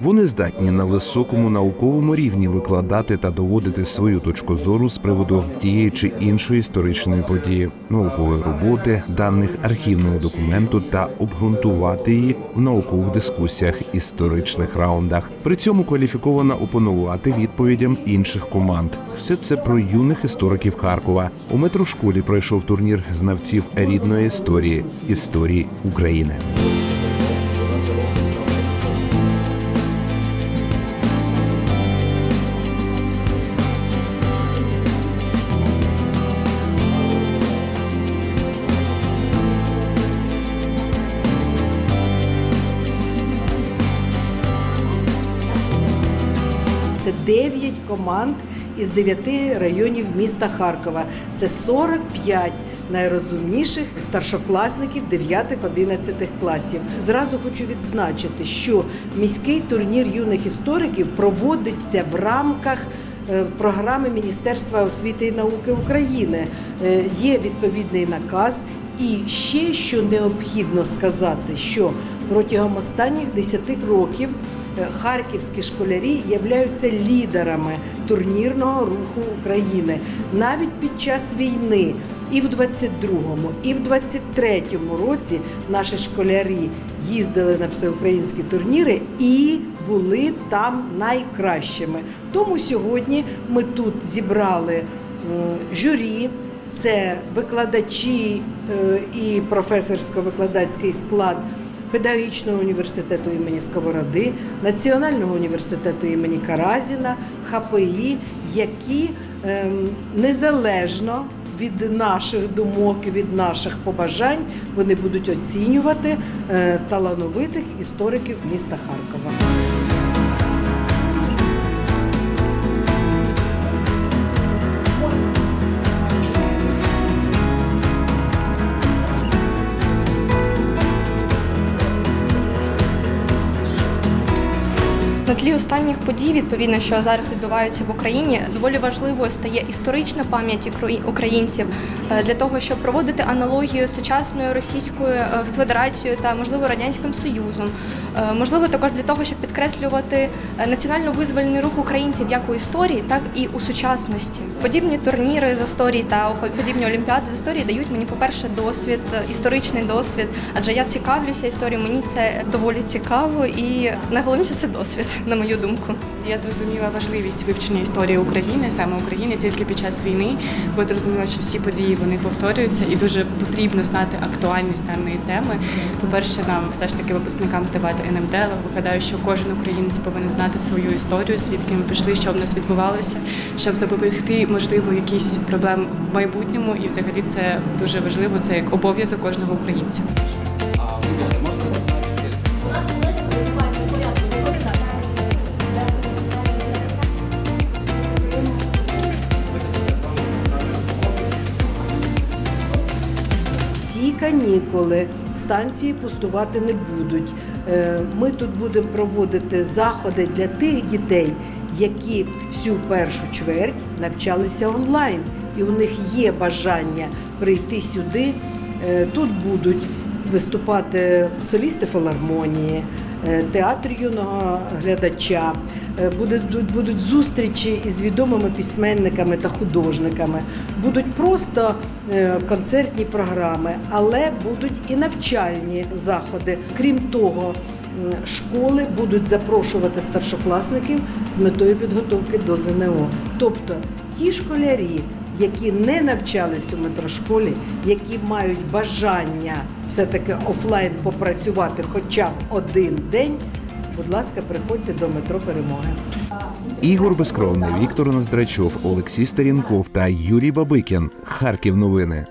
Вони здатні на високому науковому рівні викладати та доводити свою точку зору з приводу тієї чи іншої історичної події, наукової роботи, даних архівного документу та обґрунтувати її в наукових дискусіях, історичних раундах. При цьому кваліфіковано опонувати відповідям інших команд. Все це про юних істориків Харкова. У метрошколі пройшов турнір знавців рідної історії історії України. 9 команд із 9 районів міста Харкова. Це 45 найрозумніших старшокласників 9-11 класів. Зразу хочу відзначити, що міський турнір юних істориків проводиться в рамках е, програми Міністерства освіти і науки України. Е, Є відповідний наказ. І ще що необхідно сказати, що протягом останніх 10 років е, харківські школярі являються лідерами турнірного руху України навіть під час війни. І в 22-му, і в 23-му році наші школярі їздили на всеукраїнські турніри і були там найкращими. Тому сьогодні ми тут зібрали журі, це викладачі е, і професорсько-викладацький склад Педагогічного університету імені Сковороди, Національного університету імені Каразіна, ХПІ, які ем, незалежно від наших думок, від наших побажань, вони будуть оцінювати е, талановитих істориків міста Харкова. На тлі останніх подій, відповідно, що зараз відбуваються в Україні, доволі важливою стає історична пам'ять українців е, для того, щоб проводити аналогію з сучасною Російською е, Федерацією та можливо радянським Союзом. Е, Можливо, також для того, щоб підкреслювати національно-визвольний рух українців як у історії, так і у сучасності. Подібні турніри з історії та подібні олімпіади з історії дають мені, по-перше, досвід, е, історичний досвід, адже я цікавлюся історією. Мені це доволі цікаво, і найголовніше це досвід, на мою думку. Я зрозуміла важливість вивчення історії України, саме України, тільки під час війни, бо зрозуміла, що всі події вони повторюються, і дуже потрібно знати актуальність даної теми. По-перше, нам все ж таки випускникам здавати НМД, але вигадаю, що кожен українець повинен знати свою історію, звідки ми пішли, що в нас відбувалося, щоб запобігти, можливо, якісь проблеми в майбутньому. І взагалі це дуже важливо, це як обов'язок кожного українця. Канікули станції пустувати не будуть. Е, Ми тут будемо проводити заходи для тих дітей, які всю першу чверть навчалися онлайн, і у них є бажання прийти сюди. Е, Тут будуть виступати солісти філармонії, театр юного глядача. Е, Будуть зустрічі із відомими письменниками та художниками. Будуть просто е, концертні програми, але будуть і навчальні заходи. Крім того, школи будуть запрошувати старшокласників з метою підготовки до ЗНО. Тобто ті школярі, які не навчались у метрошколі, які мають бажання все-таки офлайн попрацювати хоча б один день, будь ласка, приходьте до метро Перемоги. Ігор Безкровний, Віктор Ноздрачов, Олексій Старінков та Юрій Бабикін. Харків новини.